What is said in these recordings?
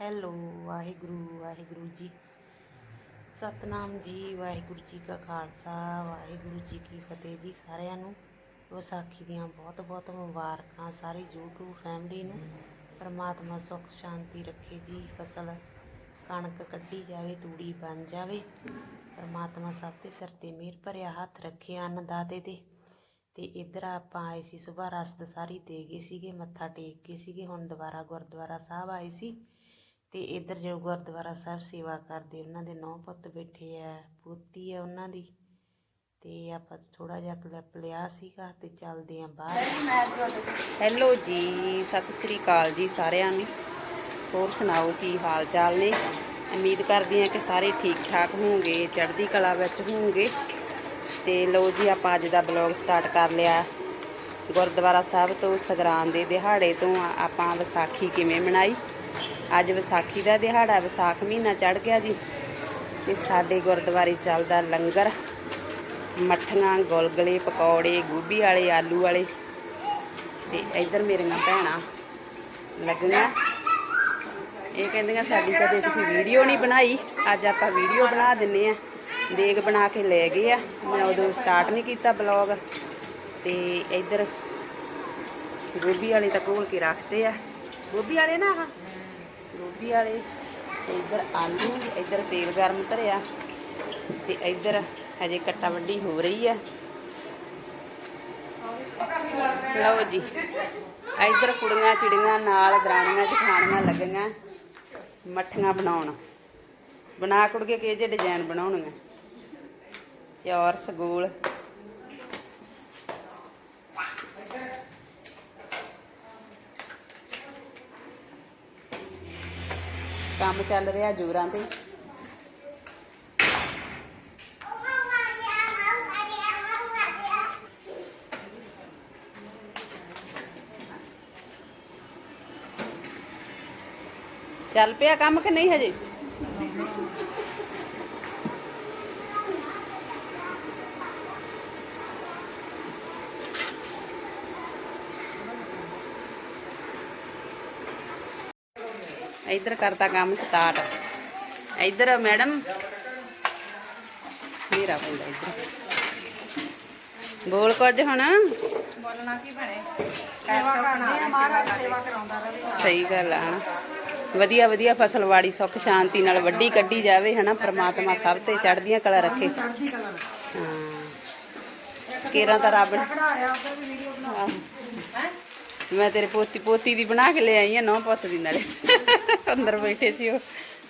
Hello, Waheguru Waheguru ji. Satnam ਜੀ, ਵਾਹਿਗੁਰੂ ਜੀ ਕਾ ਖਾਲਸਾ, ਵਾਹਿਗੁਰੂ ਜੀ ਕੀ ਫਤਿਹ ਜੀ ਸਾਰਿਆਂ ਨੂੰ। ਵਿਸਾਖੀ ਦੀਆਂ ਬਹੁਤ ਬਹੁਤ ਮੁਬਾਰਕਾਂ ਸਾਰੀ YouTube ਫੈਮਿਲੀ ਨੂੰ। ਪਰਮਾਤਮਾ ਸੁੱਖ, ਸ਼ਾਂਤੀ ਰੱਖੇ ਜੀ। ਫਸਲ ਕਣਕ ਕੱਢੀ ਜਾਵੇ, ਤੂੜੀ ਬਣ ਜਾਵੇ। ਪਰਮਾਤਮਾ ਸਭ ਤੇ ਸਿਰ ਤੇ ਮਿਹਰ ਭਰਿਆ ਹੱਥ ਰੱਖੇ ਅੰਨਦਾਤੇ ਦੇ ਤੇ। ਇੱਧਰ ਆਪਾਂ ਆਏ ਸੀ ਸਵੇਰ ਰਸਤ ਸਾਰੀ ਦੇ ਗਏ ਸੀਗੇ, ਮੱਥਾ ਟੇਕ ਕੇ ਸੀਗੇ, ਹੁਣ ਦੁਬਾਰਾ ਗੁਰਦੁਆਰਾ ਸਾਹਿਬ ਆਏ ਸੀ। ਅਤੇ ਇੱਧਰ ਜੋ ਗੁਰਦੁਆਰਾ ਸਾਹਿਬ ਸੇਵਾ ਕਰਦੇ, ਉਹਨਾਂ ਦੇ ਨੌ ਪੁੱਤ ਬੈਠੇ ਹੈ ਪੋਤੀ ਹੈ ਉਹਨਾਂ ਦੀ ਅਤੇ ਆਪਾਂ ਥੋੜ੍ਹਾ ਜਿਹਾ ਕਲਿੱਪ ਲਿਆ ਸੀਗਾ ਅਤੇ ਚੱਲਦੇ ਹਾਂ ਬਾਹਰ। ਹੈਲੋ ਜੀ, ਸਤਿ ਸ੍ਰੀ ਅਕਾਲ ਜੀ ਸਾਰਿਆਂ ਨੂੰ। ਹੋਰ ਸੁਣਾਓ ਕੀ ਹਾਲ ਚਾਲ ਨੇ? ਉਮੀਦ ਕਰਦੀ ਹਾਂ ਕਿ ਸਾਰੇ ਠੀਕ ਠਾਕ ਹੋਵੋਗੇ ਚੜ੍ਹਦੀ ਕਲਾ ਵਿੱਚ ਹੋਵੋਗੇ ਤੇ ਲਓ ਜੀ, ਆਪਾਂ ਅੱਜ ਦਾ ਬਲੌਗ ਸਟਾਰਟ ਕਰ ਲਿਆ। ਗੁਰਦੁਆਰਾ ਸਾਹਿਬ ਤੋਂ ਸਗਰਾਨ ਦੇ ਦਿਹਾੜੇ ਤੋਂ ਆਪਾਂ ਵਿਸਾਖੀ ਕਿਵੇਂ ਮਨਾਈ? ਅੱਜ ਵਿਸਾਖੀ ਦਾ ਦਿਹਾੜਾ, ਵਿਸਾਖ ਮਹੀਨਾ ਚੜ ਗਿਆ ਜੀ ਤੇ ਸਾਡੇ ਗੁਰਦੁਆਰੇ ਚੱਲਦਾ ਲੰਗਰ। ਮੱਠੀਆਂ, ਗੁਲਗਲੇ, ਪਕੌੜੇ, ਗੋਭੀ ਵਾਲੇ, ਆਲੂ ਵਾਲੇ। ਤੇ ਇੱਧਰ ਮੇਰੀਆਂ ਭੈਣਾਂ ਲੱਗੀਆਂ। ਇਹ ਕਹਿੰਦੀਆਂ, ਸਾਡੀ ਕਦੇ ਤੁਸੀਂ ਵੀਡੀਓ ਨਹੀਂ ਬਣਾਈ। ਅੱਜ ਆਪਾਂ ਵੀਡੀਓ ਬਣਾ ਦਿੰਨੇ ਆ। ਦੇਗ ਬਣਾ ਕੇ ਲੈ ਗਏ ਆ। ਮੈਂ ਉਦੋਂ ਸਟਾਰਟ ਨਹੀਂ ਕੀਤਾ ਬਲੌਗ ਤੇ ਇੱਧਰ ਗੋਭੀ ਵਾਲੇ ਤਾਂ ਘੋਲ ਕੇ ਰੱਖਦੇ ਆ। ਗੋਭੀ ਵਾਲੇ ਨਾ ਗੋਭੀ ਵਾਲੇ ਤੇ ਇੱਧਰ ਆਲੂ, ਇੱਧਰ ਤੇਲ ਗਰਮ ਧਰਿਆ ਤੇ ਇੱਧਰ ਹਜੇ ਕੱਟਾ ਵੱਡੀ ਹੋ ਰਹੀ ਆ। ਲਓ ਜੀ, ਇੱਧਰ ਕੁੜੀਆਂ ਚਿੜੀਆਂ ਨਾਲ ਦਰਾਣੀਆਂ ਚ ਖਾਣੀਆਂ ਲੱਗੀਆਂ ਮੱਠੀਆਂ ਬਣਾਉਣ। ਬਣਾ ਕੁੜ ਕੇ ਕਿਹੋ ਜਿਹੇ ਡਿਜ਼ਾਈਨ ਬਣਾਉਣਗੇ ਚੌਰ, ਸਗੋਲ। ਕੰਮ ਚੱਲ ਰਿਹਾ ਜੋਰਾਂ ਤੇ। ਚੱਲ ਪਿਆ ਕੰਮ ਕਿ ਨਹੀਂ ਹਜੇ? ਇੱਧਰ ਕਰਤਾ ਕੰਮ ਸਟਾਰਟ ਇੱਧਰ ਮੈਡਮ ਮੇਰਾ ਪੈਂਦਾ ਇੱਧਰ। ਬੋਲ ਕੁਝ ਹੁਣ। ਬੋਲਣਾ ਕੀ ਬਣੇ ਸੇਵਾ ਕਰਦੇ ਆ ਮਹਾਰਾਜ ਸੇਵਾ ਕਰਾਉਂਦਾ ਰਹੇ। ਸਹੀ ਗੱਲ ਆ ਵਧੀਆ ਵਧੀਆ ਫਸਲਵਾੜੀ ਸੁੱਖ ਸ਼ਾਂਤੀ ਨਾਲ ਵੱਡੀ ਕੱਢੀ ਜਾਵੇ ਹਨਾ। ਪ੍ਰਮਾਤਮਾ ਸਭ ਤੇ ਚੜ੍ਹਦੀਆਂ ਕਲਾ ਰੱਖੇ। ਹਾਂ। ਕੇਰਾਂ ਤਾਂ ਰੱਬ ਨੇ ਖੜਾ ਰਿਹਾ ਉਧਰ ਵੀ ਵੀਡੀਓ ਬਣਾ ਹੈ ਮੈਂ ਤੇਰੇ ਪੋਤੀ ਪੋਤੀ ਦੀ ਬਣਾ ਕੇ ਲੈ ਆਈ ਆ ਨੌ ਪੁੱਤ ਦੀ ਨਾਲੇ ਅੰਦਰ ਬੈਠੇ ਸੀ ਉਹ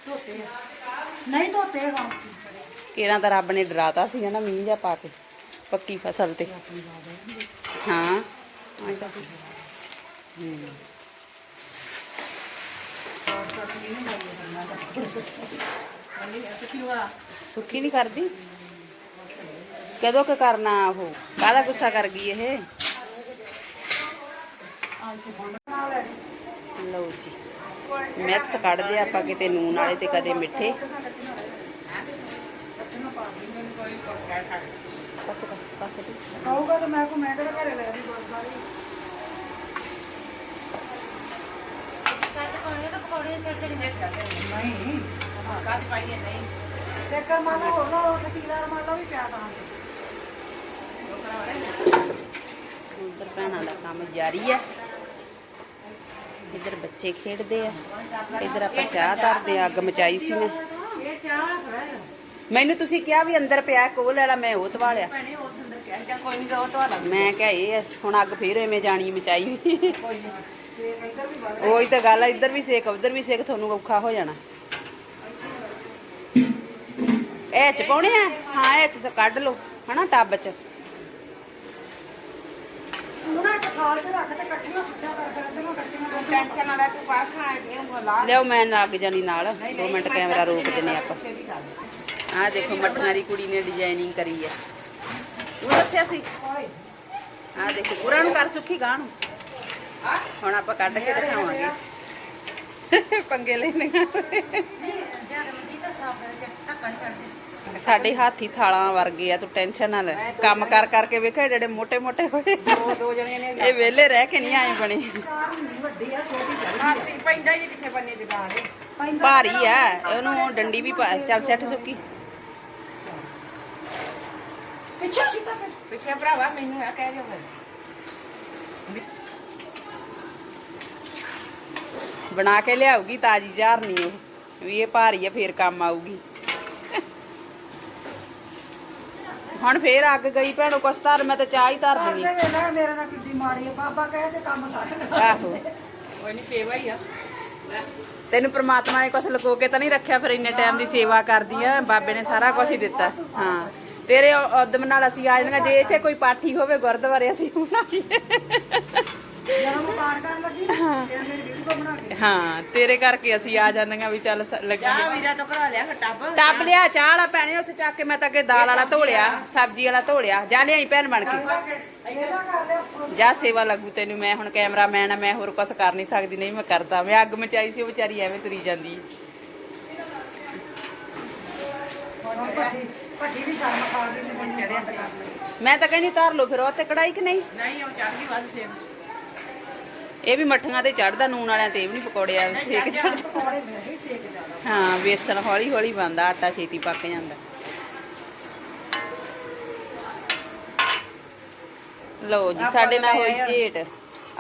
ਧੋਤੇ ਆ। ਨਹੀਂ ਧੋਤੇ ਹਾਂ ਕੇਰਾਂ ਤਾਂ ਰੱਬ ਨੇ ਡਰਾਤਾ ਸੀ ਹਨਾ ਮੀਂਹ ਜਾ ਪਾ ਕੇ ਪੱਕੀ ਫਸਲ ਤੇ ਹਾਂ ਆਏ ਤਾਂ ਹੂੰ ਸੁੱਕੀ ਨਹੀਂ ਕਰਦੀ ਕਦੋਂ ਕਿ ਕਰਨਾ ਉਹ ਕਾਹਦਾ ਗੁੱਸਾ ਕਰ ਗਈ ਇਹ ਬਣਾ ਲੈ ਲਓ ਜੀ ਮਿਕਸ ਕੱਢਦੇ ਆਪਾਂ ਕਿਤੇ ਨੂਨ ਵਾਲੇ ਤੇ ਕਦੇ ਮਿੱਠੇ। ਪਾਸੇ ਪਾਸੇ ਪਾਸੇ। ਕਹੂਗਾ ਤਾਂ ਮੈਂ ਕੋ ਮੈਂ ਕਿਹੜਾ ਘਰੇ ਲੈ ਦੀ ਗੁਰਦੁਆਰੇ ਕੱਟ ਪਾਉਣਗੇ ਤਾਂ ਪਕੌੜੇ ਸਿਰ। ਤੇ ਨਹੀਂ ਨਹੀਂ ਕੱਟ ਪਾਈਏ ਨਹੀਂ ਤੇ ਕਰ ਮਾਲਾ ਹੋਰ ਲੋ ਕਟੀਲਾ ਮਾਲਾ ਵੀ ਪਿਆ ਤਾਂ। ਉਧਰ ਭੈਣਾਂ ਦਾ ਕੰਮ ਜਾਰੀ ਹੈ ਇੱਧਰ ਬੱਚੇ ਖੇਡਦੇ ਆ। ਇੱਧਰ ਆਪਾਂ ਚਾਹ ਧਰਦੇ ਆ, ਅੱਗ ਮਚਾਈ ਸੀ ਮੈਂ। ਮੈਨੂੰ ਤੁਸੀਂ ਕਿਹਾ ਵੀ ਅੰਦਰ ਪਿਆ ਕੋਲ ਵਾਲਾ, ਮੈਂ ਉਹ ਤਵਾ ਕਿਹਾ ਜਾਂ ਮੈਂ ਕਿਹਾ ਇਹ ਹੁਣ ਅੱਗ ਫੇਰ ਐਵੇਂ ਜਾਣੀ ਮਚਾਈ ਉਹੀ ਤਾਂ ਗੱਲ ਆ, ਇੱਧਰ ਵੀ ਸੇਕ, ਉੱਧਰ ਵੀ ਸੇਕ, ਤੁਹਾਨੂੰ ਔਖਾ ਹੋ ਜਾਣਾ। ਇਹ ਚ ਪਾਉਣੇ ਆ? ਹਾਂ, ਇਹ ਚ ਕੱਢ ਲਓ, ਹਨਾ, ਟੱਬ ਚ। ਉਹਨਾਂ ਇੱਕ ਥਾਲ ਤੇ ਰੱਖ ਤੇ ਇਕੱਠੀਆਂ ਸੁੱਟਿਆ ਕਰ ਕਰ ਦੇਣਾ ਇਕੱਠੀਆਂ ਟੈਨਸ਼ਨ ਨਾ ਲੈ ਤੂੰ ਬਾਹਰ ਖਾ ਇਹ ਬੋਲਾ। ਲਿਓ ਮੈਂ ਲੱਗ ਜਾਣੀ ਨਾਲ। 2 ਮਿੰਟ ਕੈਮਰਾ ਰੋਕ ਦਿੰਨੇ ਆਪਾਂ। ਆਹ ਦੇਖੋ ਮੱਠੀਆਂ ਦੀ ਕੁੜੀ ਨੇ ਡਿਜ਼ਾਈਨਿੰਗ ਕਰੀ ਹੈ। ਤੂੰ ਦੱਸਿਆ ਸੀ? ਆਹ ਦੇਖੋ ਪੂਰਾ ਨੂੰ ਕਰ ਸੁੱਖੀ ਗਾਂ ਨੂੰ। ਹੁਣ ਆਪਾਂ ਕੱਢ ਕੇ ਦਿਖਾਵਾਂਗੇ। ਪੰਗੇ ਲੈਣੇ ਸਾਡੇ ਹਾਥੀ ਥਾਲਾਂ ਵਰਗੇ ਆ ਤੂੰ ਟੈਨਸ਼ਨ ਨਾ ਲੈ। ਕੰਮ ਕਰ ਕਰਕੇ ਵੇਖੋ ਜਿਹੜੇ ਮੋਟੇ ਮੋਟੇ ਹੋਏ। ਦੋ ਦੋ ਜਣੀਆਂ ਨੇ ਇਹ ਵਿਹਲੇ ਰਹਿ ਕੇ ਨਹੀਂ ਆਏ ਬਣੇ। ਵੱਡੀ ਆ ਛੋਟੀ ਹੱਥ ਪੈਂਦਾ ਹੀ ਕਿਸੇ ਬੰਨੇ ਭਾਰੀ ਆ ਉਹਨੂੰ ਡੰਡੀ ਵੀ ਪਾ- ਚੱਲ ਸੈੱਟ ਸੁੱਕੀ। ਪਿੱਛੇ ਸਿੱਟਾ ਫਿਰ। ਪਿੱਛੇ ਭਰਾਵਾ ਮੈਨੂੰ ਆ ਕਹਿ ਦਿਓ ਫਿਰ। ਬਣਾ ਕੇ ਲਿਆਉਗੀ ਤਾਜੀ ਝਾਰਨੀ ਉਹ। ਵੀ ਇਹ ਭਾਰੀ ਆ ਫੇਰ ਕੰਮ ਆਊਗੀ। ਹੁਣ ਫੇਰ ਅੱਗ ਗਈ ਭੈਣੋ ਕੁਛ ਧਰ ਮੈਂ ਤਾਂ ਚਾਹ ਹੀ ਧਰ ਦਿੰਦੀ ਕਰਦੇ ਵੇਲਾ ਮੇਰੇ ਨਾਲ ਕਿੱਡੀ ਮਾੜੀ ਆ ਬਾਬਾ ਕਹੇ ਤੇ ਕੰਮ ਸਾਰਾ ਆਹੋ। ਕੋਈ ਨਹੀਂ ਸੇਵਾ ਹੀ ਆ। ਤੈਨੂੰ ਪ੍ਰਮਾਤਮਾ ਨੇ ਕੁਛ ਲੁਕੋ ਕੇ ਤਾਂ ਨਹੀਂ ਰੱਖਿਆ ਫਿਰ ਇੰਨੇ ਟਾਈਮ ਦੀ ਸੇਵਾ ਕਰਦੀ ਆ ਬਾਬੇ ਨੇ ਸਾਰਾ ਕੁਝ ਹੀ ਦਿੱਤਾ। ਹਾਂ ਤੇਰੇ ਉਦਮ ਨਾਲ ਅਸੀਂ ਆ ਜਾਂਦੇ ਜੇ ਇੱਥੇ ਕੋਈ ਪਾਠੀ ਹੋਵੇ ਗੁਰਦੁਆਰੇ ਅਸੀਂ ਬਣਾਈਏ। ਜਦੋਂ ਮੈਂ ਪਾਠ ਕਰਨ ਲੱਗੀ ਫਿਰ ਮੇਰੀ ਵੀਡੀਓ ਬਣਾ ਕੇ। ਹਾਂ ਤੇਰੇ ਕਰਕੇ ਅਸੀਂ ਆ ਜਾਂਦੀਆਂ ਵੀ ਚੱਲ ਸ- ਜਾ ਲੱਗੀਏ ਵੀਰਾ ਤੋਂ ਕਢਾ ਲਿਆ ਫਿਰ ਟੱਬ ਟੱਬ ਲਿਆ ਚਾਹ ਵਾਲਾ ਭੈਣੇ ਉੱਥੇ ਚੱਕ ਕੇ ਮੈਂ ਤਾਂ ਅੱਗੇ ਦਾਲ ਵਾਲਾ ਧੋ ਲਿਆ ਸਬਜ਼ੀ ਵਾਲਾ ਧੋ ਲਿਆ ਜਾ ਲਿਆਈ ਭੈਣ ਬਣ ਕੇ। ਇਹਦਾ ਕਰ ਲਿਆ ਉੱਪਰੋਂ। ਜਾ ਸੇਵਾ ਲੱਗੂ ਤੈਨੂੰ ਮੈਂ ਹੁਣ ਕੈਮਰਾਮੈਨ ਆ ਮੈਂ ਹੋਰ ਕੁਝ ਕਰ ਨਹੀਂ ਸਕਦੀ ਨਹੀਂ ਮੈਂ ਕਰਦਾ ਮੈਂ ਅੱਗ ਮਚਾਈ ਸੀ ਉਹ ਵਿਚਾਰੀ ਐਵੇਂ ਤੁਰੀ ਜਾਂਦੀ। ਹੈ। ਹੁਣ ਭੱਠੀ ਭੱਠੀ ਵੀ ਸ਼ਰਮ ਖਾ ਗਈ ਤੇ ਮੈਨੂੰ ਚੜਿਆ ਤੇ ਕਰ ਲਿਆ। ਮੈਂ ਤਾਂ ਕਹਿੰਦੀ ਧਰ ਲਓ ਫਿਰ ਉਹ ਤੇ ਕੜਾਈ ਕਿ ਨਹੀਂ? ਨਹੀਂ ਉਹ ਚੜ ਗਈ ਵੱਧ ਸੇਵ ਇਹ ਵੀ ਮੱਠੀਆਂ ਤੇ ਚੜਦਾ ਨੂਨ ਵਾਲਿਆਂ ਤੇ ਇਹ ਵੀ ਨਹੀਂ ਪਕੌੜੇ ਆ ਚੜਦਾ ਪਕੌੜੇ ਸੇਕ ਜ਼ਿਆਦਾ ਹਾਂ ਬੇਸਣ ਹੌਲੀ ਹੌਲੀ ਬਣਦਾ ਆਟਾ ਛੇਤੀ ਪੱਕ ਜਾਂਦਾ। ਲਓ ਜੀ ਸਾਡੇ ਨਾਲ ਹੋਈ ਝੇਟ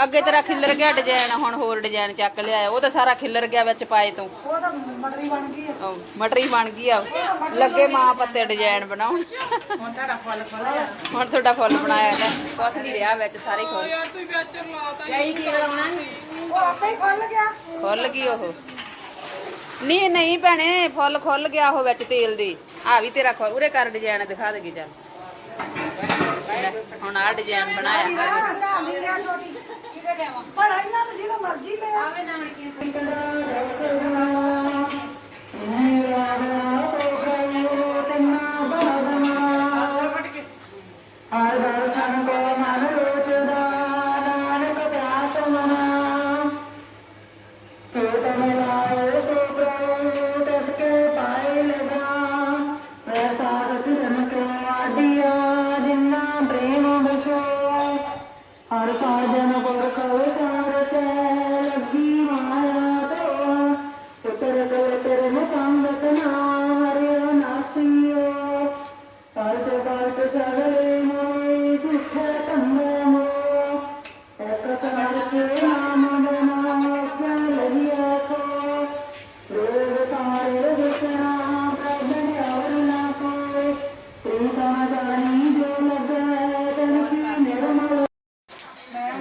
ਅੱਗੇ ਤੇਰਾ ਖਿੱਲਰ ਗਿਆ ਡਿਜ਼ਾਈਨ ਹੁਣ ਹੋਰ ਡਿਜ਼ਾਈਨ ਚੱਕ ਲਿਆ ਉਹ ਤਾਂ ਸਾਰਾ ਖਿੱਲਰ ਗਿਆ ਵਿੱਚ ਪਾਏ ਤੋਂ। ਉਹ ਤਾਂ ਮਟਰੀ ਬਣ ਗਈ ਆ। ਉਹ ਮਟਰੀ ਬਣ ਗਈ ਆ। ਲੱਗੇ ਮਾਂ ਪੱਤੇ ਡਿਜ਼ਾਈਨ ਬਣਾਉਣ। ਹੁਣ ਤਾਂ ਫਲ ਫਲਿਆ ਹੁਣ ਤੁਹਾਡਾ ਫੁੱਲ ਬਣਾਇਆ ਗਿਆ। ਕੁਛ ਨਹੀਂ ਰਿਹਾ ਵਿੱਚ ਸਾਰੇ ਖੁੱਲ ਕਈ ਕੀ ਲਾਉਣਾ ਉਹ ਆਪੇ ਹੀ ਖੁੱਲ ਗਿਆ। ਖੁੱਲ ਗਈ ਉਹ। ਨਹੀਂ ਨਹੀਂ ਭੈਣੇ ਫੁੱਲ ਖੁੱਲ ਗਿਆ ਉਹ ਵਿੱਚ ਤੇਲ ਦੇ। ਆ ਵੀ ਤੇਰਾ ਖੁੱਲ- ਉਰੇ ਕਰ ਡਿਜ਼ਾਈਨ ਦਿਖਾ ਦੇਗੀ ਚੱਲ। ਹੁਣ ਆ ਡਿਜ਼ਾਈਨ ਬਣਾਇਆ। ਲਿਆ ਛੋਟੀ ਪਰ ਇਹਨਾਂ ਨੂੰ ਜਿਹੜਾ ਮਰਜ਼ੀ ਲੈ ਆ। ਹਰ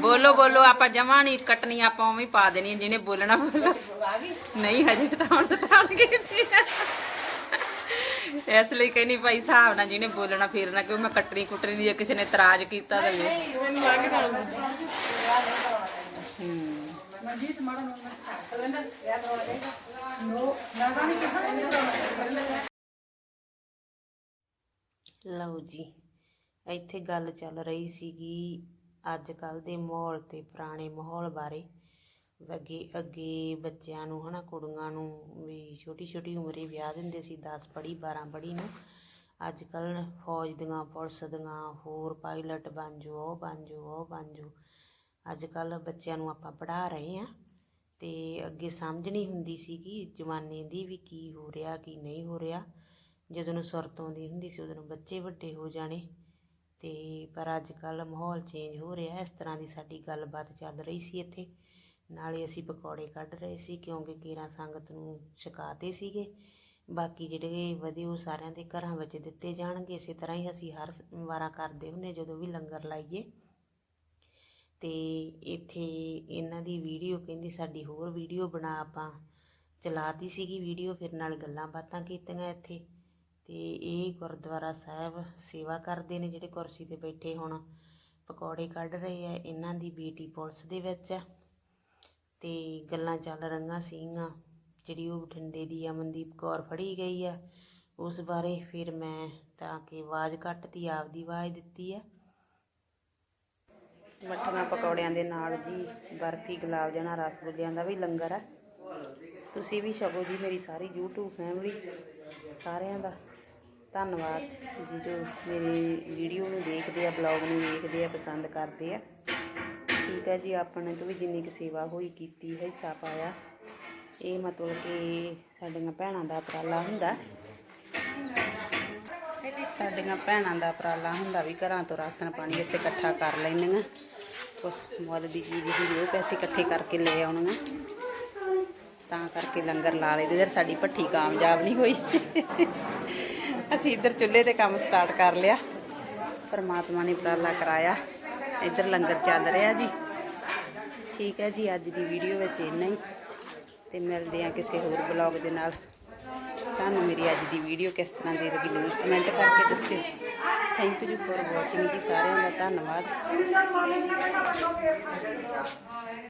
ਬੋਲੋ ਬੋਲੋ, ਆਪਾਂ ਜਮਾਂ ਨਹੀਂ ਕੱਟਣੀ ਆਪਾਂ ਉਵੇਂ ਹੀ ਪਾ ਦੇਣੀ ਜਿਹਨੇ ਬੋਲਣਾ ਬੋਲੋ ਨਹੀਂ, ਹਜੇ ਤਾਂ ਹੁਣ ਤਾਂ ਟਾਲ ਇਸ ਲਈ ਕਹਿੰਦੀ ਭਾਈ, ਹਿਸਾਬ ਨਾਲ ਜਿਹਨੇ ਬੋਲਣਾ ਫੇਰਨਾ ਕਿਉਂ ਮੈਂ ਕੱਟਣੀ ਕੁੱਟਣੀ ਜੇ ਕਿਸੇ ਨੇ ਇਤਰਾਜ਼ ਕੀਤਾ ਤਾਂ ਵੇ ਮੈਨੂੰ ਆ ਕੇ ਨਾਲ ਮਨਜੀਤ ਮਾੜਾ ਨੋ ਨਗਾ ਨਹੀਂ ਕਿਹਾ ਲਓ ਜੀ, ਇੱਥੇ ਗੱਲ ਚੱਲ ਰਹੀ ਸੀਗੀ ਅੱਜ ਕੱਲ ਦੇ ਮਾਹੌਲ ਤੇ ਪੁਰਾਣੇ ਮਾਹੌਲ ਬਾਰੇ। ਅੱਗੇ ਅੱਗੇ ਬੱਚਿਆਂ ਨੂੰ ਹਨਾ, ਕੁੜੀਆਂ ਨੂੰ ਵੀ ਛੋਟੀ ਛੋਟੀ ਉਮਰੇ ਵਿਆਹ ਦਿੰਦੇ ਸੀ 10 ਪੜ੍ਹੀ 12 ਪੜ੍ਹੀ ਨੂੰ। ਅੱਜ ਕੱਲ ਫੌਜ ਦੀਆਂ, ਪੁਲਿਸ ਦੀਆਂ ਹੋਰ ਪਾਇਲਟ ਬਣ ਜਾਓ, ਉਹ ਬਣ ਜਾਓ, ਉਹ ਬਣ ਜਾਓ। ਅੱਜ ਕੱਲ੍ਹ ਬੱਚਿਆਂ ਨੂੰ ਆਪਾਂ ਪੜ੍ਹਾ ਰਹੇ ਹਾਂ ਅਤੇ ਅੱਗੇ ਸਮਝ ਨਹੀਂ ਹੁੰਦੀ ਸੀਗੀ ਜਮਾਨੇ ਦੀ ਵੀ ਕੀ ਹੋ ਰਿਹਾ, ਕੀ ਨਹੀਂ ਹੋ ਰਿਹਾ। ਜਦੋਂ ਨੂੰ ਸੁਰਤ ਆਉਂਦੀ ਹੁੰਦੀ ਸੀ, ਉਦੋਂ ਨੂੰ ਬੱਚੇ ਵੱਡੇ ਹੋ ਜਾਣੇ। ਅਤੇ ਪਰ ਅੱਜ ਕੱਲ੍ਹ ਮਾਹੌਲ ਚੇਂਜ ਹੋ ਰਿਹਾ ਇਸ ਤਰ੍ਹਾਂ ਦੀ ਸਾਡੀ ਗੱਲਬਾਤ ਚੱਲ ਰਹੀ ਸੀ ਇੱਥੇ। ਨਾਲੇ ਅਸੀਂ ਪਕੌੜੇ ਕੱਢ ਰਹੇ ਸੀ, ਕਿਉਂਕਿ ਕੇਰਾ ਸੰਗਤ ਨੂੰ ਛਕਾਤੇ ਸੀਗੇ। ਬਾਕੀ ਜਿਹੜੇ ਵਧੇ ਉਹ ਸਾਰਿਆਂ ਦੇ ਘਰਾਂ ਵਿੱਚ ਦਿੱਤੇ ਜਾਣਗੇ। ਇਸੇ ਤਰ੍ਹਾਂ ਹੀ ਅਸੀਂ ਹਰ ਵਾਰਾ ਕਰਦੇ ਹੁੰਦੇ ਜਦੋਂ ਵੀ ਲੰਗਰ ਲਾਈਏ। ਤੇ ਇੱਥੇ ਇਹਨਾਂ ਦੀ ਵੀਡੀਓ ਕਹਿੰਦੀ ਸਾਡੀ ਹੋਰ ਵੀਡੀਓ ਬਣਾ ਆਪਾਂ। ਚਲਾਤੀ ਸੀਗੀ ਵੀਡੀਓ ਫਿਰ ਨਾਲ ਗੱਲਾਂ ਬਾਤਾਂ ਕੀਤੀਆਂ ਇੱਥੇ। ਅਤੇ ਇਹ ਗੁਰਦੁਆਰਾ ਸਾਹਿਬ ਸੇਵਾ ਕਰਦੇ ਨੇ ਜਿਹੜੇ ਕੁਰਸੀ ਤੇ ਬੈਠੇ ਹੁਣ। ਪਕੌੜੇ ਕੱਢ ਰਹੇ ਆ, ਇਹਨਾਂ ਦੀ ਬੇਟੀ ਪੁਲਿਸ ਦੇ ਵਿੱਚ ਆ। ਤੇ ਗੱਲਾਂ ਚੱਲ ਰਹੀਆਂ ਸੀਗੀਆਂ। ਜਿਹੜੀ ਉਹ ਬਠਿੰਡੇ ਦੀ ਅਮਨਦੀਪ ਕੌਰ ਫੜੀ ਗਈ ਆ, ਉਸ ਬਾਰੇ ਫਿਰ ਮੈਂ ਤਾਂ ਕਿ ਆਵਾਜ਼ ਘੱਟਤੀ ਆਪਦੀ ਆਵਾਜ਼ ਦਿੱਤੀ ਆ। ਮੱਠੀਆਂ ਪਕੌੜਿਆਂ ਦੇ ਨਾਲ ਜੀ, ਬਰਫੀ, ਗੁਲਾਬ ਜਾਮੁਨ, ਰਸਗੁੱਲਿਆਂ ਦਾ ਵੀ ਲੰਗਰ ਹੈ ਤੁਸੀਂ ਵੀ ਛਕੋ ਜੀ ਮੇਰੀ ਸਾਰੀ YouTube ਫੈਮਿਲੀ ਸਾਰਿਆਂ ਦਾ। ਧੰਨਵਾਦ ਜੀ ਜੋ ਮੇਰੀ ਵੀਡੀਓ ਨੂੰ ਦੇਖਦੇ ਆ ਬਲੌਗ ਨੂੰ ਦੇਖਦੇ ਆ, ਪਸੰਦ ਕਰਦੇ ਆ। ਠੀਕ ਹੈ ਜੀ ਆਪਣੇ ਤੋਂ ਵੀ ਜਿੰਨੀ ਕੁ ਸੇਵਾ ਹੋਈ ਕੀਤੀ ਹਿੱਸਾ ਪਾਇਆ। ਇਹ ਮਤਲਬ ਕਿ ਸਾਡੀਆਂ ਭੈਣਾਂ ਦਾ ਉਪਰਾਲਾ ਹੁੰਦਾ। ਸਾਡੀਆਂ ਭੈਣਾਂ ਦਾ ਉਪਰਾਲਾ ਹੁੰਦਾ ਵੀ ਘਰਾਂ ਤੋਂ ਰਾਸ਼ਨ ਪਾਣੀ ਅਸੀਂ ਇਕੱਠਾ ਕਰ ਲੈਂਦੀਆਂ। ਉਸ ਮੁੱਲ ਦੀ ਚੀਜ਼ ਦੀ ਉਹ ਪੈਸੇ ਇਕੱਠੇ ਕਰਕੇ ਲੈ ਆਉਣੀਆਂ। ਤਾਂ ਕਰਕੇ ਲੰਗਰ ਲਾ ਲਈਦੇ। ਇਧਰ ਸਾਡੀ ਭੱਠੀ ਕਾਮਯਾਬ ਨਹੀਂ ਹੋਈ। ਅਸੀਂ ਇੱਧਰ ਚੁੱਲ੍ਹੇ ਤੇ ਕੰਮ ਸਟਾਰਟ ਕਰ ਲਿਆ। ਪਰਮਾਤਮਾ ਨੇ ਉਪਰਾਲਾ ਕਰਾਇਆ। ਇੱਧਰ ਲੰਗਰ ਚੱਲ ਰਿਹਾ ਜੀ। ਠੀਕ ਹੈ ਜੀ, ਅੱਜ ਦੀ ਵੀਡੀਓ ਵਿੱਚ ਇੰਨਾ ਹੀ। ਤੇ ਮਿਲਦੇ ਆ ਕਿਸੇ ਹੋਰ ਬਲੌਗ ਦੇ ਨਾਲ। ਤੁਹਾਨੂੰ ਮੇਰੀ ਅੱਜ ਦੀ ਵੀਡੀਓ ਕਿਸ ਤਰ੍ਹਾਂ ਦੀ ਲੱਗੀ ਜ਼ਰੂਰ ਕਮੈਂਟ ਕਰਕੇ ਦੱਸਿਓ। ਥੈਂਕ ਯੂ ਫॉर ਵਾਚਿੰਗ ਜੀ ਸਾਰਿਆਂ ਦਾ ਧੰਨਵਾਦ।